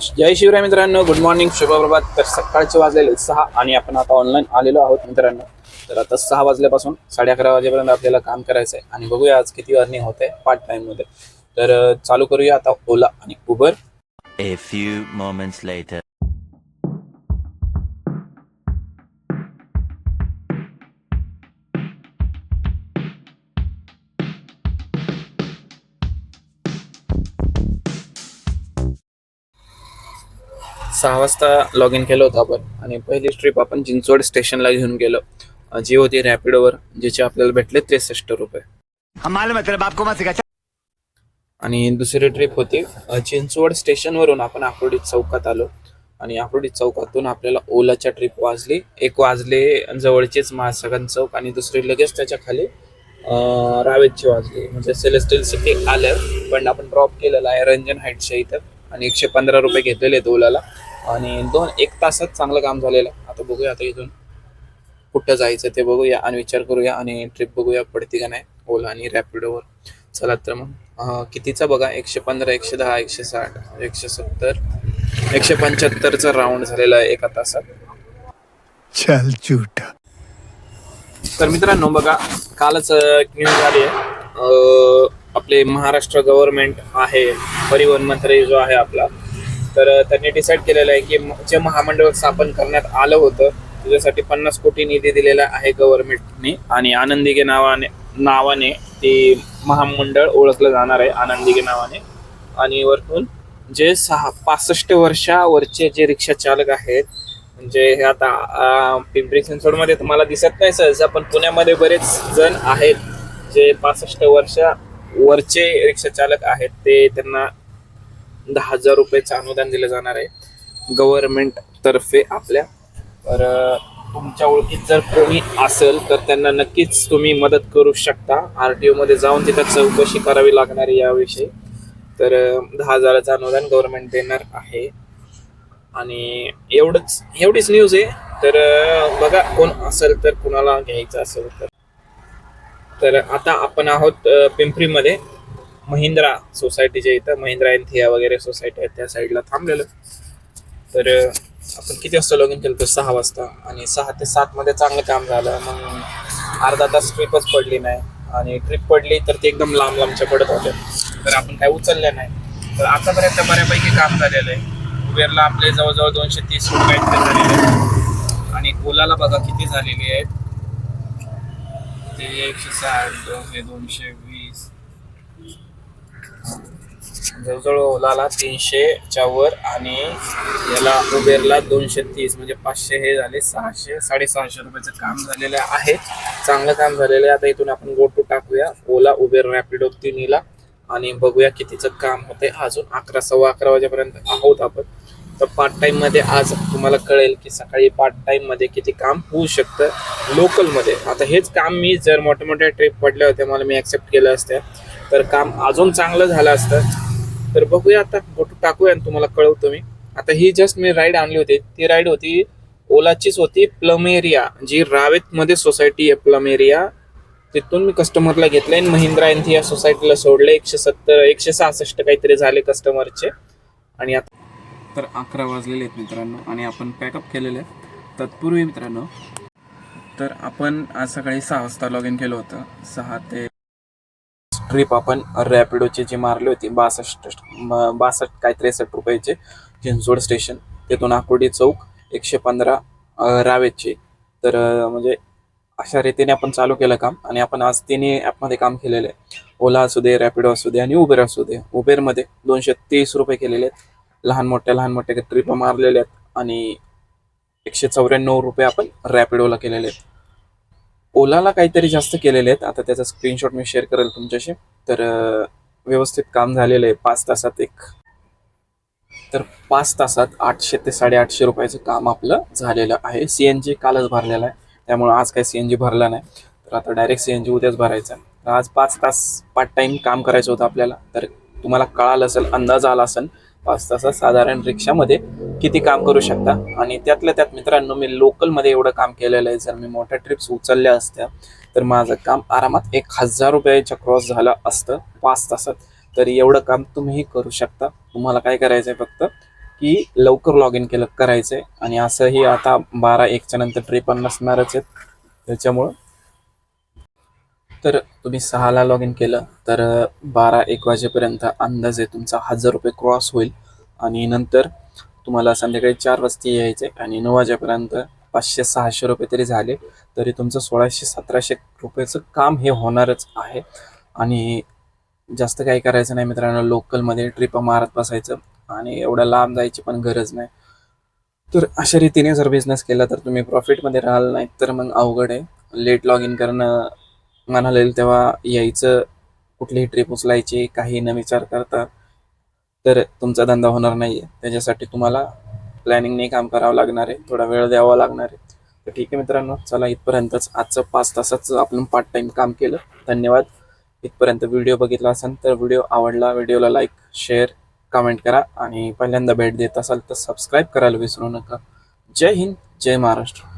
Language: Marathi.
जय शिवराय मित्रांनो गुड मॉर्निंग शुभप्रभात. तर सकाळचे वाजलेले सहा आणि आपण आता ऑनलाईन आलेलो आहोत मित्रांनो. तर आता सहा वाजल्यापासून साडे अकरा वाजेपर्यंत आपल्याला काम करायचं आहे आणि बघूया आज किती अर्निंग होते पार्ट टाइममध्ये तर चालू करूया आता ओला आणि Uber. A few moments later सहा वाजता लॉग इन केलं होतं आपण. आणि पहिली ट्रिप आपण चिंचवड स्टेशनला घेऊन गेलो. जी होती रॅपिडोवर ज्याचे आपल्याला भेटले त्रेसष्ट रुपये. आणि दुसरी ट्रिप होती चिंचवड स्टेशनवरून आपण आकुर्डीत चौकात आलो. आणि आकुर्डीत चौकातून आपल्याला ओलाच्या ट्रिप वाजली. एक वाजले जवळचेच महासगन चौक आणि दुसरी लगेच त्याच्याखाली रावेतची वाजली. म्हणजे सेलेस्टियल सिटी आलं पण आपण ड्रॉप केलेला आहे रंजन हाईटच्या इथं. आणि एकशे पंधरा रुपये घेतलेले आहेत ओलाला. आणि दोन एक तासात चांगलं काम झालेलं. आहे आता बघूया आता इथून कुठं जायचं ते बघूया आणि विचार करूया आणि ट्रिप बघूया पडते का नाही ओला आणि रॅपिडोवर चला तर मग कितीचा बघा? एकशे पंधरा एकशे दहा एकशे साठ एकशे सत्तर एकशे पंच्याहत्तरचा राऊंड झालेला आहे एका तासात. चल झूठा. तर मित्रांनो बघा कालच न्यूज आली आहे. आपले महाराष्ट्र गव्हर्नमेंट आहे परिवहन मंत्री जो आहे आपला तर त्यांनी डिसाईड केलेलं आहे की म- जे महामंडळ स्थापन करण्यात आलं होतं त्याच्यासाठी पन्नास कोटी निधी दिलेला आहे गव्हर्नमेंटने आणि आनंदिगे नावाने नावाने ते महामंडळ ओळखलं जाणार आहे आनंदिगे नावाने. आणि वरतून जे सहा पासष्ट वर्षावरचे जे रिक्षा चालक आहेत म्हणजे हे आता पिंपरी चिंचवडमध्ये तुम्हाला दिसत नाही सहज पण पुण्यामध्ये बरेच जण आहेत जे पासष्ट वर्षा वरचे रिक्षा चालक आहेत ते त्यांना दहा हजार रुपयाचं अनुदान दिलं जाणार आहे. गव्हर्नमेंट तर्फे आपल्या. तर तुमच्या ओळखीत जर कोणी असेल तर त्यांना नक्कीच तुम्ही मदत करू शकता. आर टी ओमध्ये जाऊन तिथं चौकशी करावी लागणार आहे याविषयी. तर दहा हजाराचं अनुदान गव्हर्नमेंट देणार आहे. आणि एवढंच एवढीच न्यूज आहे. तर बघा कोण असेल तर कुणाला घ्यायचं असेल तर. तर आता आपण आहोत पिंपरीमध्ये. महिंद्रा सोसायटीच्या इथं महिंद्रा एनथिया वगैरे सोसायटी आहे त्या साईडला थांबलेलं. तर आपण किती वाजता लॉग इन केलं? तर सहा वाजता. आणि सहा ते सातमध्ये चांगलं काम झालं. मग अर्धा तास ट्रिपच पडली नाही. आणि ट्रिप पडली तर ती एकदम लांब लांबच्या पडत होते. तर आपण काय उचलल्या नाही. तर आतापर्यंत बऱ्यापैकी काम झालेलं आहे. उबेरला आपले जवळजवळ दोनशे तीस रुपये झालेले आहेत. आणि ओलाला बघा किती झालेली आहेत. ते एकशे साठ दोनशे वीस. जवळजवळ ओलाला तीनशेच्या वर आणि याला उबेरला दोनशे तीस म्हणजे पाचशे हे झाले सहाशे साडेसहाशे रुपयाचं काम झालेलं आहे. चांगलं काम झालेलं आहे. आता इथून आपण गो टू टाकूया. ओला उबेर रॅपिडो तिन्हीला. आणि बघूया कितीचं काम होते अजून अकरा सव्वा अकरा वाजेपर्यंत आहोत आपण. तर पार्ट टाइममध्ये आज तुम्हाला कळेल की सकाळी पार्ट टाइममध्ये किती काम होऊ शकतं लोकलमध्ये आता हेच काम मी जर मोठ्या मोठ्या ट्रिप पडल्या होत्या मला मी ऍक्सेप्ट केलं असतं. तर काम अजून चांगलं झालं असतं. तर बघूया आता फोटो टाकूया आणि तुम्हाला कळवतो मी आता ही जस्ट मी राईड आणली होती. ती राईड होती ओलाचीच होती प्लमेरिया जी रावेत मध्ये सोसायटी आहे प्लमेरिया. तिथून मी कस्टमरला घेतलंय आणि महिंद्रा यांनी या सोसायटीला सोडले एकशे सत्तर एकशे सहासष्ट काहीतरी झाले कस्टमरचे आणि आता तर अकरा वाजलेले आहेत मित्रांनो आणि आपण पॅकअप केलेले आहे तत्पूर्वी मित्रांनो तर आपण आज सकाळी सहा वाजता लॉग इन केलं होतं. सहा ते ट्रिप आपण रॅपिडोची जी मारली होती बासष्ट बासष्ट काय त्रेसष्ट रुपयाचे चिंचवड स्टेशन तिथून आकुर्डी चौक एकशे पंधरा रावेची तर म्हणजे अशा रीतीने आपण चालू केलं काम आणि आपण आज तिन्ही ॲपमध्ये काम केलेलं आहे. ओला असू दे रॅपिडो असू दे आणि उबेर असू दे. उबेरमध्ये दोनशे तीस रुपये केलेले आहेत. लहान मोठ्या लहान मोठ्या ट्रिप मारलेल्या आहेत आणि एकशे चौऱ्याण्णव रुपये आपण रॅपिडोला केलेले आहेत. ओलाला काहीतरी जास्त केलेले आहेत. आता त्याचा स्क्रीनशॉट मी शेअर करेल तुमच्याशी. तर व्यवस्थित काम झालेलं आहे. पाच तासात एक. तर पाच तासात आठशे ते साडेआठशे रुपयाचं काम आपलं झालेलं आहे. सी एन जी कालच भरलेलं आहे. त्यामुळे आज काही सी एन जी भरला नाही. तर आता डायरेक्ट सी एन जी उद्याच भरायचं आहे. तर आज पाच तास पार्ट टाइम काम करायचं होतं आपल्याला. तर तुम्हाला कळालं असेल अंदाज आला असेल पाच तासात साधारण रिक्षामध्ये किती काम करू शकता? आणि त्यातल्या त्यात मित्रांनो मी लोकलमध्ये एवढं काम केलेलं आहे. जर मी मोठ्या ट्रिप्स उचलल्या असत्या तर माझं काम आरामात एक हजार रुपयाच्या क्रॉस झालं असतं पाच तासात. तर एवढं काम तुम्हीही करू शकता. तुम्हाला काय करायचं आहे फक्त की लवकर लॉग इन केलं करायचं आहे आणि असंही आता बारा एकच्या नंतर ट्रिप नसणारच आहेत. त्याच्यामुळं तर तुम्ही सहाला लॉग इन केलं तर बारा एक वाजेपर्यंत अंदाजे तुमचा हजार रुपये क्रॉस होईल. आणि नंतर तुम्हाला संध्याकाळी चार वाजता यायचे आणि नऊ वाजेपर्यंत पाचशे सहाशे रुपये तरी झाले. तरी तुमचं सोळाशे सतराशे रुपयाचं काम हे होणारच आहे. आणि जास्त काही करायचं नाही मित्रांनो लोकलमध्ये ट्रिप मारत बसायचं आणि एवढं लांब जायची पण गरज नाही. तर अशा रीतीने जर बिझनेस केला तर तुम्ही प्रॉफिटमध्ये राहाल नाही तर मग अवघड आहे. लेट लॉग इन करणं म्हणाला येईल तेव्हा यायचं कुठलीही ट्रिप उचलायची काही न विचार करता तर तुमचा धंदा होणार नाही आहे त्याच्यासाठी तुम्हाला प्लॅनिंगने काम करावं लागणार आहे. थोडा वेळ द्यावा लागणार आहे. तर ठीक आहे मित्रांनो चला इथपर्यंतच आजचं पाच तासाचं आपण पार्ट टाईम काम केलं. धन्यवाद. इथपर्यंत व्हिडिओ बघितला असाल तर व्हिडिओ आवडला व्हिडिओला लाईक शेअर कमेंट करा. आणि पहिल्यांदा भेट देत असाल तर सबस्क्राईब करायला विसरू नका. जय हिंद जय महाराष्ट्र.